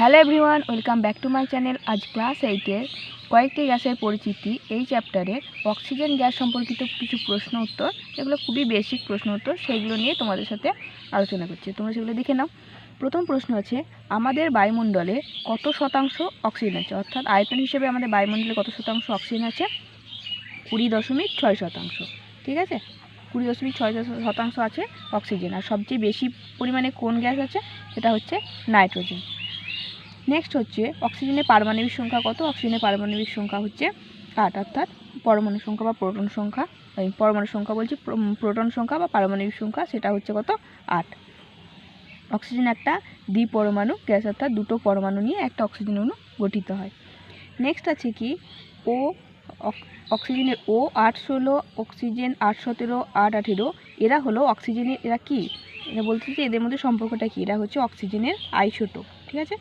Hello everyone, welcome back to my channel. আজ class এইটের কয়েকটি গ্যাসের পরিচিতি এই চ্যাপ্টারে অক্সিজেন গ্যাস সম্পর্কিত কিছু প্রশ্ন উত্তর, এগুলো খুবই বেসিক প্রশ্ন উত্তর, সেইগুলো নিয়ে তোমাদের সাথে আলোচনা করছি। তোমরা সেগুলো দেখে নাও। প্রথম প্রশ্ন আছে, আমাদের বায়ুমণ্ডলে কত শতাংশ অক্সিজেন আছে? অর্থাৎ আয়তন হিসেবে আমাদের বায়ুমণ্ডলে কত শতাংশ অক্সিজেন আছে? কুড়ি দশমিক ছয় শতাংশ। ঠিক আছে? কুড়ি দশমিক ছয় শতাংশ আছে অক্সিজেন। আর সবচেয়ে বেশি পরিমাণে কোন গ্যাস আছে? সেটা হচ্ছে নাইট্রোজেন। নেক্সট হচ্ছে অক্সিজেনের পারমাণবিক সংখ্যা কত? অক্সিজেনের পারমাণবিক সংখ্যা হচ্ছে আট, অর্থাৎ পরমাণু সংখ্যা বা প্রোটন সংখ্যা। পরমাণু সংখ্যা বলছি প্রো- প্রোটন সংখ্যা বা পারমাণবিক সংখ্যা, সেটা হচ্ছে কত? আট। অক্সিজেন একটা দ্বিপরমাণু গ্যাস অর্থাৎ দুটো পরমাণু নিয়ে একটা অক্সিজেন অণু গঠিত হয়। নেক্সট আছে কি? ও অক- অক্সিজেনের ও আট ষোলো অক্সিজেন আট সতেরো, আট আঠেরো, এরা হলো অক্সিজেনের এরা কি? এরা বলতে যে এদের মধ্যে সম্পর্কটা কি? এরা হচ্ছে অক্সিজেনের আইসোটোপ, ঠিক আছে?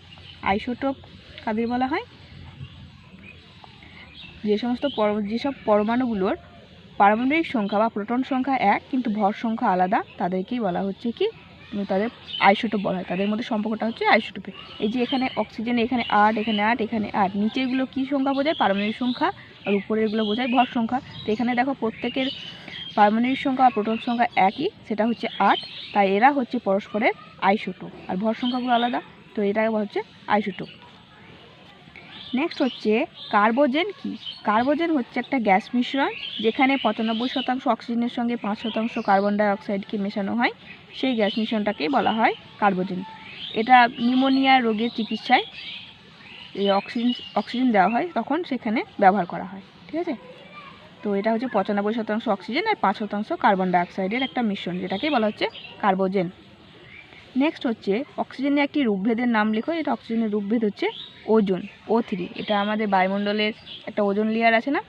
আইসোটোপ কাদের বলা হয়? যে সমস্ত পর যেসব পরমাণুগুলোর পারমাণবিক সংখ্যা বা প্রোটন সংখ্যা এক, কিন্তু ভর সংখ্যা আলাদা, তাদেরকেই বলা হচ্ছে কি? তাদের আইসোটোপ বলা হয়। তাদের মধ্যে সম্পর্কটা হচ্ছে আইসোটোপে। এই যে এখানে অক্সিজেন এখানে আট এখানে আট এখানে আট নিচেরগুলো কী সংখ্যা বোঝায়? পারমাণবিক সংখ্যা, আর উপরেরগুলো বোঝায় ভর সংখ্যা। তো এখানে দেখো প্রত্যেকের পারমাণবিক সংখ্যা আর প্রোটন সংখ্যা একই, সেটা হচ্ছে আট, তাই এরা হচ্ছে পরস্পরের আইসোটোপ। আর ভর সংখ্যাগুলো আলাদা? তো এটা হচ্ছে আইসোটোপ নেক্সট হচ্ছে কার্বোজেন কি? কার্বোজেন হচ্ছে একটা গ্যাস মিশ্রণ, যেখানে পঁচানব্বই শতাংশ অক্সিজেনের সঙ্গে পাঁচ শতাংশ কার্বন ডাই অক্সাইডকে মেশানো হয়। সেই গ্যাস মিশ্রণটাকেই বলা হয় কার্বোজেন এটা নিউমোনিয়া রোগের চিকিৎসায় এই অক্সিজেন অক্সিজেন দেওয়া হয়, তখন সেখানে ব্যবহার করা হয়, ঠিক আছে? তো এটা হচ্ছে পঁচানব্বই শতাংশ অক্সিজেন আর পাঁচ শতাংশ কার্বন ডাইঅক্সাইডের একটা মিশ্রণ, যেটাকেই বলা হচ্ছে কার্বোজেন নেক্সট হচ্ছে অক্সিজেনের একটি রূপভেদের নাম লেখো, এটা অক্সিজেনের রূপভেদ হচ্ছে ওজন ও থ্রি এটা আমাদের বায়ুমণ্ডলের একটা ওজন লেয়ার আছে না?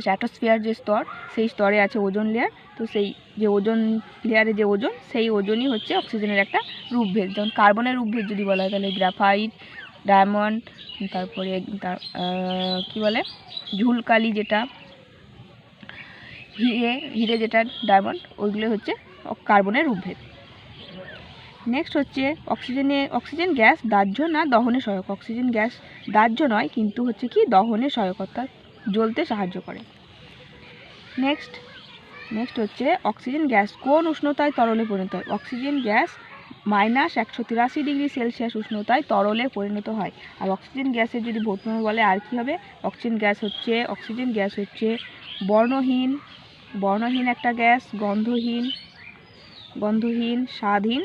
স্ট্র্যাটোস্ফিয়ার যে স্তর, সেই স্তরে আছে ওজন লেয়ার তো সেই যে ওজন লেয়ারে যে ওজন, সেই ওজনই হচ্ছে অক্সিজেনের একটা রূপভেদ যেমন কার্বনের রূপভেদ যদি বলা হয়, তাহলে গ্রাফাইট ডায়মন্ড তারপরে কী বলে? ঝুলকালি যেটা, হিরে হিরে যেটা ডায়মন্ড ওইগুলো হচ্ছে কার্বনের রূপভেদ নেক্সট হচ্ছে অক্সিজেনে অক্সিজেন গ্যাস দাহ্য না দহনে সহায়ক? অক্সিজেন গ্যাস দাহ্য নয়, কিন্তু হচ্ছে কি দহনে সহায়ক অর্থাৎ জ্বলতে সাহায্য করে। নেক্সট নেক্সট হচ্ছে অক্সিজেন গ্যাস কোন উষ্ণতায় তরলে পরিণত হয়? অক্সিজেন গ্যাস মাইনাস একশো তিরাশি ডিগ্রি সেলসিয়াস উষ্ণতায় তরলে পরিণত হয়। আর অক্সিজেন গ্যাসের যদি ভৌতম বলে, আর কি হবে? অক্সিজেন গ্যাস হচ্ছে অক্সিজেন গ্যাস হচ্ছে বর্ণহীন বর্ণহীন একটা গ্যাস গন্ধহীন গন্ধহীন স্বাদহীন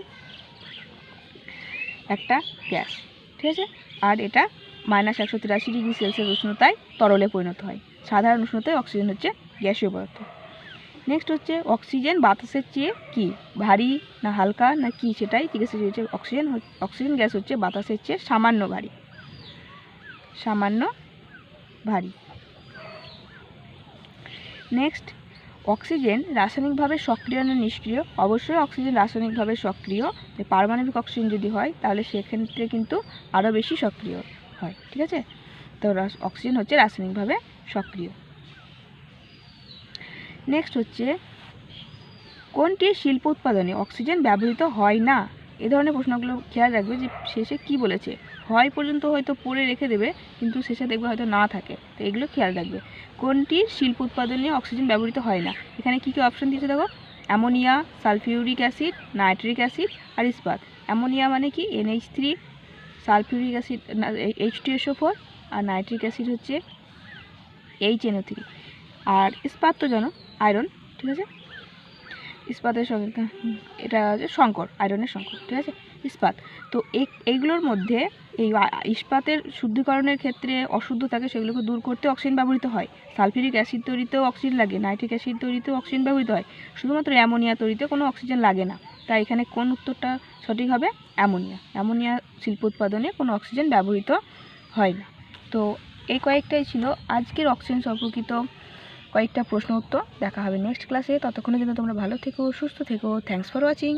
একটা গ্যাস, ঠিক আছে? আর এটা মাইনাস একশো তিরাশি ডিগ্রি সেলসিয়াস উষ্ণতায় তরলে পরিণত হয়। সাধারণ উষ্ণতায় অক্সিজেন হচ্ছে গ্যাসীয় পদার্থ। নেক্সট হচ্ছে অক্সিজেন বাতাসের চেয়ে কি? ভারী না হালকা না কি সেটাই জিজ্ঞাসা হচ্ছে অক্সিজেন অক্সিজেন গ্যাস হচ্ছে বাতাসের চেয়ে সামান্য ভারী। সামান্য ভারী। নেক্সট অক্সিজেন রাসায়নিকভাবে সক্রিয় না নিষ্ক্রিয়? অবশ্যই অক্সিজেন রাসায়নিকভাবে সক্রিয়। পারমাণবিক অক্সিজেন যদি হয়, তাহলে সেক্ষেত্রে কিন্তু আরও বেশি সক্রিয় হয়, ঠিক আছে? তো অক্সিজেন হচ্ছে রাসায়নিকভাবে সক্রিয়। নেক্সট হচ্ছে, কোনটি শিল্প উৎপাদনে অক্সিজেন ব্যবহৃত হয় না? এ ধরনের প্রশ্নগুলো খেয়াল রাখবে যে শেষে কি বলেছে। হয় পর্যন্ত হয়তো পড়ে রেখে দেবে, কিন্তু শেষে দেখবে হয়তো না থাকে। তো এগুলো খেয়াল রাখবে। কোনটি শিল্প উৎপাদনে অক্সিজেন ব্যবহৃত হয় না? এখানে কী কী অপশন দিয়েছে দেখো? Ammonia, sulphuric acid, nitric acid আর ইস্পাত। অ্যামোনিয়া মানে কি? NH three sulphuric acid H two SO four আর নাইট্রিক অ্যাসিড হচ্ছে এইচ এনও থ্রি আর ইস্পাত তো জানো, আয়রন, ঠিক আছে? ইস্পাতের সঙ্গে এটা হচ্ছে শঙ্কর, আয়রনের শঙ্কর, ঠিক আছে? ইস্পাত। তো এই, এইগুলোর মধ্যে এই ইস্পাতের শুদ্ধিকরণের ক্ষেত্রে অশুদ্ধ থাকে সেগুলোকে দূর করতে অক্সিজেন ব্যবহৃত হয়। সালফিউরিক অ্যাসিড তৈরিতেও অক্সিজেন লাগে, নাইট্রিক অ্যাসিড তৈরিতেও অক্সিজেন ব্যবহৃত হয়। শুধুমাত্র অ্যামোনিয়া তৈরিতে কোনো অক্সিজেন লাগে না। তাই এখানে কোন উত্তরটা সঠিক হবে? অ্যামোনিয়া। অ্যামোনিয়া শিল্প উৎপাদনে কোনো অক্সিজেন ব্যবহৃত হয় না। তো এই কয়েকটাই ছিল আজকের অক্সিজেন সম্পর্কিত কয়েকটা প্রশ্ন উত্তর দেখা হবে নেক্সট ক্লাসে ততক্ষণের জন্য তোমরা ভালো থেকো, সুস্থ থেকো। Thanks for watching